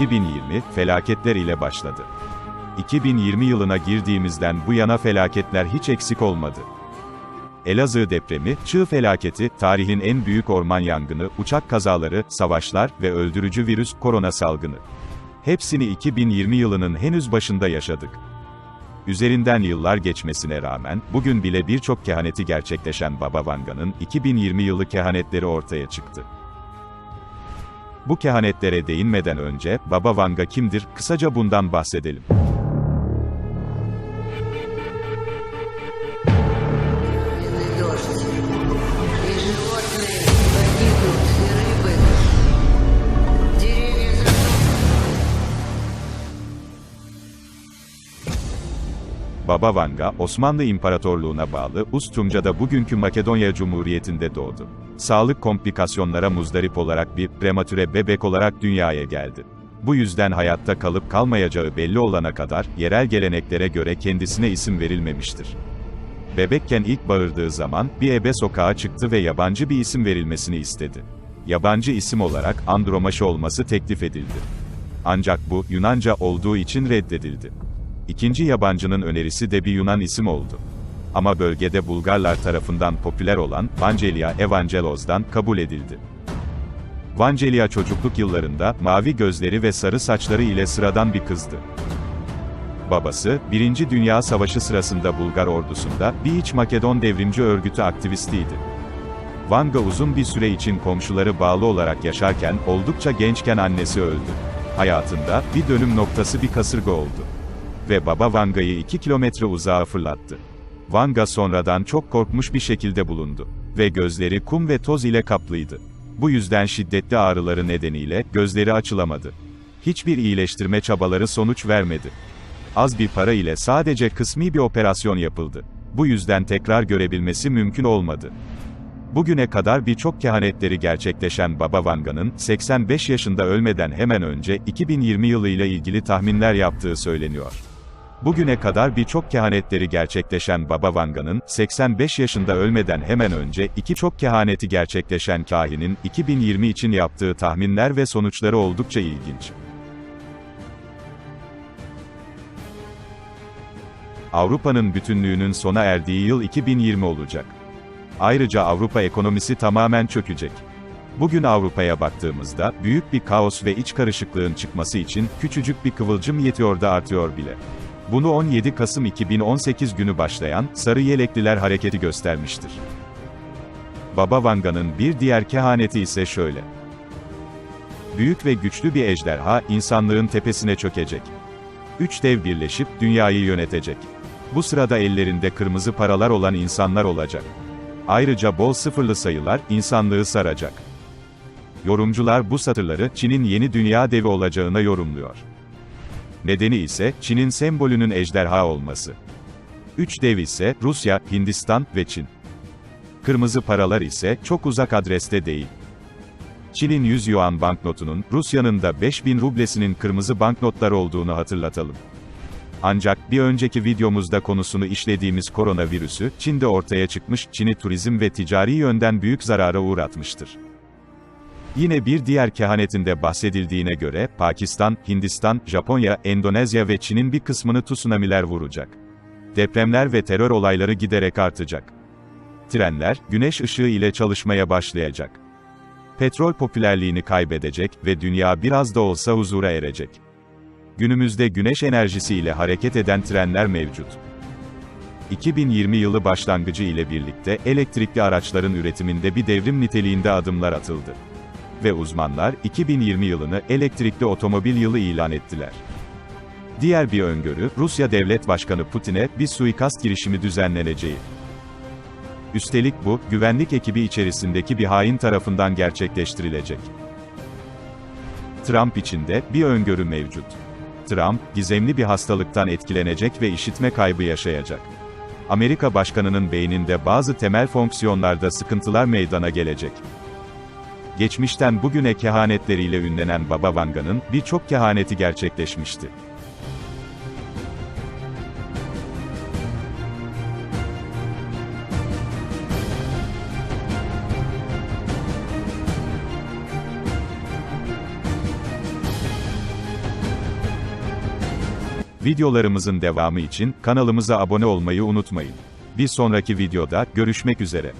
...2020, felaketler ile başladı. 2020 yılına girdiğimizden bu yana felaketler hiç eksik olmadı. Elazığ depremi, çığ felaketi, tarihin en büyük orman yangını, uçak kazaları, savaşlar ve öldürücü virüs, korona salgını. Hepsini 2020 yılının henüz başında yaşadık. Üzerinden yıllar geçmesine rağmen, bugün bile birçok kehaneti gerçekleşen Baba Vanga'nın 2020 yılı kehanetleri ortaya çıktı. Bu kehanetlere değinmeden önce, Baba Vanga kimdir, kısaca bundan bahsedelim. Baba Vanga, Osmanlı İmparatorluğu'na bağlı Ustumca'da bugünkü Makedonya Cumhuriyeti'nde doğdu. Sağlık komplikasyonlara muzdarip olarak bir prematüre bebek olarak dünyaya geldi. Bu yüzden hayatta kalıp kalmayacağı belli olana kadar, yerel geleneklere göre kendisine isim verilmemiştir. Bebekken ilk bağırdığı zaman, bir ebe sokağa çıktı ve yabancı bir isim verilmesini istedi. Yabancı isim olarak Andromaşı olması teklif edildi. Ancak bu, Yunanca olduğu için reddedildi. İkinci yabancının önerisi de bir Yunan isim oldu. Ama bölgede Bulgarlar tarafından popüler olan Vangelia Evangelos'dan kabul edildi. Vangelia çocukluk yıllarında mavi gözleri ve sarı saçları ile sıradan bir kızdı. Babası, Birinci Dünya Savaşı sırasında Bulgar ordusunda bir iç Makedon devrimci örgütü aktivistiydi. Vanga uzun bir süre için komşuları bağlı olarak yaşarken, oldukça gençken annesi öldü. Hayatında, bir dönüm noktası bir kasırga oldu. Ve baba Vanga'yı 2 kilometre uzağa fırlattı. Vanga sonradan çok korkmuş bir şekilde bulundu. Ve gözleri kum ve toz ile kaplıydı. Bu yüzden şiddetli ağrıları nedeniyle, gözleri açılamadı. Hiçbir iyileştirme çabaları sonuç vermedi. Az bir para ile sadece kısmi bir operasyon yapıldı. Bu yüzden tekrar görebilmesi mümkün olmadı. Bugüne kadar birçok kehanetleri gerçekleşen Baba Vanga'nın, 85 yaşında ölmeden hemen önce, 2020 yılıyla ilgili tahminler yaptığı söyleniyor. Bugüne kadar birçok kehanetleri gerçekleşen Baba Vanga'nın, 85 yaşında ölmeden hemen önce, iki çok kehaneti gerçekleşen kahinin, 2020 için yaptığı tahminler ve sonuçları oldukça ilginç. Avrupa'nın bütünlüğünün sona erdiği yıl 2020 olacak. Ayrıca Avrupa ekonomisi tamamen çökecek. Bugün Avrupa'ya baktığımızda, büyük bir kaos ve iç karışıklığın çıkması için, küçücük bir kıvılcım yetiyor da artıyor bile. Bunu 17 Kasım 2018 günü başlayan, Sarı Yelekliler Hareketi göstermiştir. Baba Vanga'nın bir diğer kehaneti ise şöyle. Büyük ve güçlü bir ejderha, insanlığın tepesine çökecek. Üç dev birleşip, dünyayı yönetecek. Bu sırada ellerinde kırmızı paralar olan insanlar olacak. Ayrıca bol sıfırlı sayılar, insanlığı saracak. Yorumcular bu satırları, Çin'in yeni dünya devi olacağına yorumluyor. Nedeni ise, Çin'in sembolünün ejderha olması. Üç dev ise, Rusya, Hindistan ve Çin. Kırmızı paralar ise, çok uzak adreste değil. Çin'in 100 yuan banknotunun, Rusya'nın da 5000 rublesinin kırmızı banknotlar olduğunu hatırlatalım. Ancak, bir önceki videomuzda konusunu işlediğimiz koronavirüsü, Çin'de ortaya çıkmış, Çin'i turizm ve ticari yönden büyük zarara uğratmıştır. Yine bir diğer kehanetinde bahsedildiğine göre, Pakistan, Hindistan, Japonya, Endonezya ve Çin'in bir kısmını tsunamiler vuracak. Depremler ve terör olayları giderek artacak. Trenler, güneş ışığı ile çalışmaya başlayacak. Petrol popülerliğini kaybedecek ve dünya biraz da olsa huzura erecek. Günümüzde güneş enerjisi ile hareket eden trenler mevcut. 2020 yılı başlangıcı ile birlikte elektrikli araçların üretiminde bir devrim niteliğinde adımlar atıldı. Ve uzmanlar 2020 yılını elektrikli otomobil yılı ilan ettiler. Diğer bir öngörü, Rusya Devlet Başkanı Putin'e bir suikast girişimi düzenleneceği. Üstelik bu, güvenlik ekibi içerisindeki bir hain tarafından gerçekleştirilecek. Trump için de bir öngörü mevcut. Trump, gizemli bir hastalıktan etkilenecek ve işitme kaybı yaşayacak. Amerika Başkanı'nın beyninde bazı temel fonksiyonlarda sıkıntılar meydana gelecek. Geçmişten bugüne kehanetleriyle ünlenen Baba Vanga'nın birçok kehaneti gerçekleşmişti. Videolarımızın devamı için kanalımıza abone olmayı unutmayın. Bir sonraki videoda görüşmek üzere.